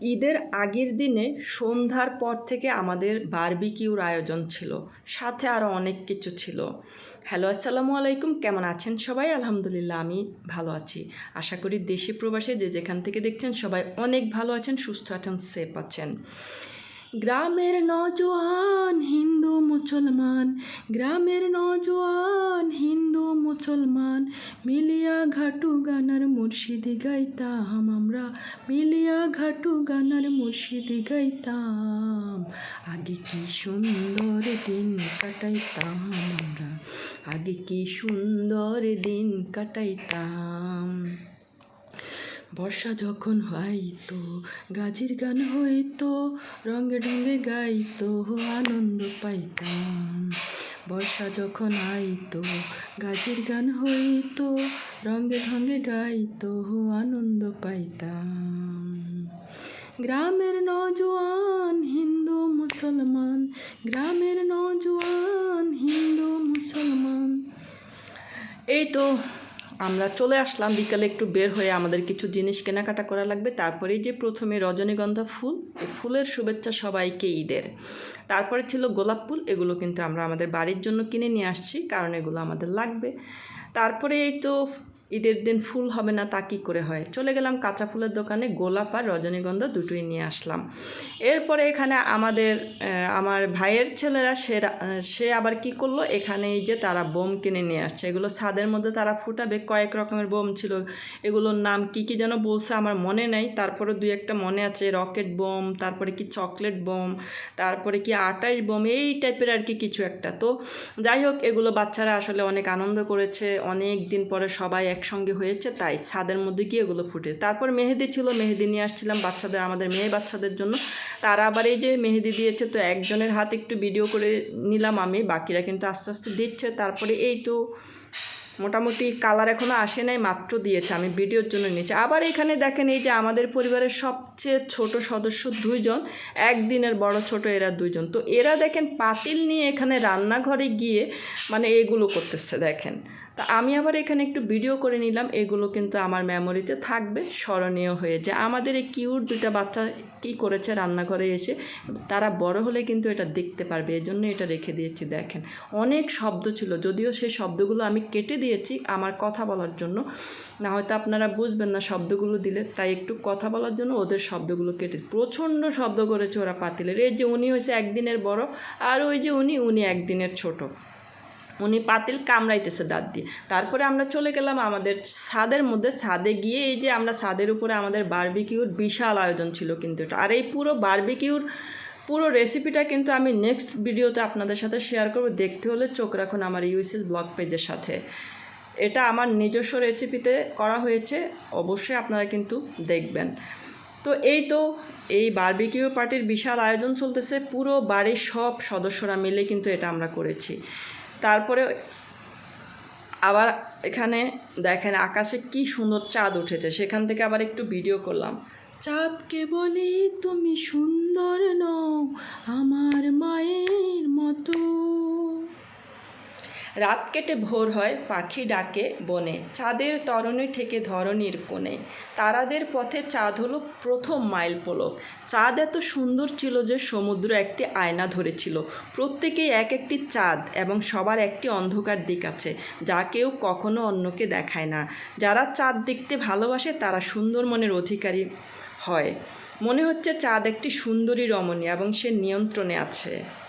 ঈদের আগের দিনে সন্ধ্যার পর থেকে আমাদের বারবিকিউর আয়োজন ছিল। সাথে আরও অনেক কিছু ছিল। হ্যালো, আসসালামু আলাইকুম। কেমন আছেন সবাই? আলহামদুলিল্লাহ, আমি ভালো আছি। আশা করি দেশে প্রবাসে যে যেখান থেকে দেখছেন সবাই অনেক ভালো আছেন, সুস্থ আছেন, সেফ আছেন। গ্রামের নজওয়ান হিন্দু মুসলমান, গ্রামের নজওয়ান মুসলমান, মিলিয়া ঘাটু গানার মুর্শিদি গাইতাম আমরা। মিলিয়া ঘাটু গানার মুর্শিদি গাইতাম। আগে কি সুন্দর দিন কাটাইতাম আমরা। আগে কি সুন্দর দিন কাটাইতাম। বর্ষা যখন হয়তো, গাজির গান হইতো রঙে ঢঙ্গে গাইতো, আনন্দ পাইতাম। বর্ষা যখন আইত, গাছের গান হইতো, রঙে ঢঙ্গে গাইতো আনন্দ পাইতাম। গ্রামের নজওয়ান হিন্দু মুসলমান, গ্রামের নজওয়ান হিন্দু মুসলমান। এই তো আমরা চলে আসলাম, বিকালে একটু বের হয়ে আমাদের কিছু জিনিস কেনাকাটা করা লাগবে। তারপরেই যে প্রথমে রজনীগন্ধা ফুল ফুলের শুভেচ্ছা সবাইকে ঈদের। তারপরে ছিল গোলাপ ফুল, এগুলো কিন্তু আমরা আমাদের বাড়ির জন্য কিনে নিয়ে আসছি, কারণ এগুলো আমাদের লাগবে। তারপরে এই তো ঈদের দিন ফুল হবে না তা কী করে হয়? চলে গেলাম কাঁচা ফুলের দোকানে, গোলাপ আর রজনীগন্ধা দুটোই নিয়ে আসলাম। এরপরে এখানে আমাদের আমার ভাইয়ের ছেলেরা, সে সে আবার কি করল? এখানে এই যে তারা বোম কিনে নিয়ে আসছে। এগুলো ছাদের মধ্যে তারা ফুটাবে, কয়েক রকমের বোম ছিল। এগুলোর নাম কি কি যেন বলছে আমার মনে নেই। তারপরে দুই একটা মনে আছে, রকেট বোম, তারপরে কি চকলেট বোম, তারপরে কি আটাইশ বোম, এই টাইপের আর কি কিছু একটা। তো যাই হোক, এগুলো বাচ্চারা আসলে অনেক আনন্দ করেছে। অনেক দিন পরে সবাই একসঙ্গে হয়েছে, তাই ছাদের মধ্যে গিয়ে এগুলো ফুটে। তারপর মেহেদি ছিল, মেহেদি নিয়ে আসছিলাম বাচ্চাদের, আমাদের মেয়ে বাচ্চাদের জন্য। তারা আবার এই যে মেহেদি দিয়েছে, তো একজনের হাত একটু ভিডিও করে নিলাম আমি, বাকিরা কিন্তু আস্তে আস্তে দিচ্ছে। তারপরে এই তো মোটামুটি কালার এখনও আসে নাই, মাত্র দিয়েছে, আমি ভিডিওর জন্য নিয়েছি। আবার এখানে দেখেন এই যে আমাদের পরিবারের সবচেয়ে ছোট সদস্য দুইজন, একদিনের বড় ছোট এরা দুইজন। তো এরা দেখেন, পাতিল নিয়ে এখানে রান্নাঘরে গিয়ে মানে এগুলো করতেছে, দেখেন। তা আমি আবার এখানে একটু ভিডিও করে নিলাম। এগুলো কিন্তু আমার মেমোরিতে থাকবে, স্মরণীয় হয়ে যে আমাদের এই কিউর দুটা বাচ্চা কি করেছে রান্নাঘরে এসে, তারা বড় হলে কিন্তু এটা দেখতে পারবে। এই জন্য এটা রেখে দিয়েছি, দেখেন। অনেক শব্দ ছিল, যদিও সেই শব্দগুলো আমি কেটে দিয়েছি আমার কথা বলার জন্য। না হয়তো আপনারা বুঝবেন না শব্দগুলো দিলে, তাই একটু কথা বলার জন্য ওদের শব্দগুলো কেটে প্রচণ্ড শব্দ করেছে ওরা পাতিলের। এই যে উনি হয়েছে একদিনের বড়, আর ওই যে উনি উনি একদিনের ছোট। উনি পাতিল কামড়াইতেছে দাঁত দিয়ে। তারপরে আমরা চলে গেলাম আমাদের ছাদের মধ্যে। ছাদে গিয়ে এই যে আমরা ছাদের উপরে আমাদের বারবিকিউর বিশাল আয়োজন ছিল কিন্তু এটা। আর এই পুরো বার্বিকিউর পুরো রেসিপিটা কিন্তু আমি নেক্সট ভিডিওতে আপনাদের সাথে শেয়ার করব। দেখতে হলে চোখ রাখুন আমার ইউএসএস ব্লগ পেজের সাথে। এটা আমার নিজস্ব রেসিপিতে করা হয়েছে, অবশ্যই আপনারা কিন্তু দেখবেন। তো এই তো, এই বারবিকিউ পার্টির বিশাল আয়োজন চলতেছে। পুরো বাড়ির সব সদস্যরা মিলে কিন্তু এটা আমরা করেছি। তারপরে আবার এখানে দেখেন আকাশে কি সুন্দর চাঁদ উঠেছে। সেখান থেকে আবার একটু ভিডিও করলাম। চাঁদকে বলি, তুমি সুন্দর নও, আমার মায়ের রাত কেটে ভোর হয় পাখি ডাকে বনে। চাঁদের তরণে থেকে ধরনীর কোণে। তারাদের পথে চাঁদ হলো প্রথম মাইল পলক। চাঁদ এত সুন্দর ছিল যে সমুদ্র একটি আয়না ধরেছিল। প্রত্যেকেই এক একটি চাঁদ এবং সবার একটি অন্ধকার দিক আছে, যা কেউ কখনো অন্যকে দেখায় না। যারা চাঁদ দেখতে ভালোবাসে, তারা সুন্দর মনের অধিকারী হয়। মনে হচ্ছে চাঁদ একটি সুন্দরী রমণী এবং সে নিয়ন্ত্রণে আছে।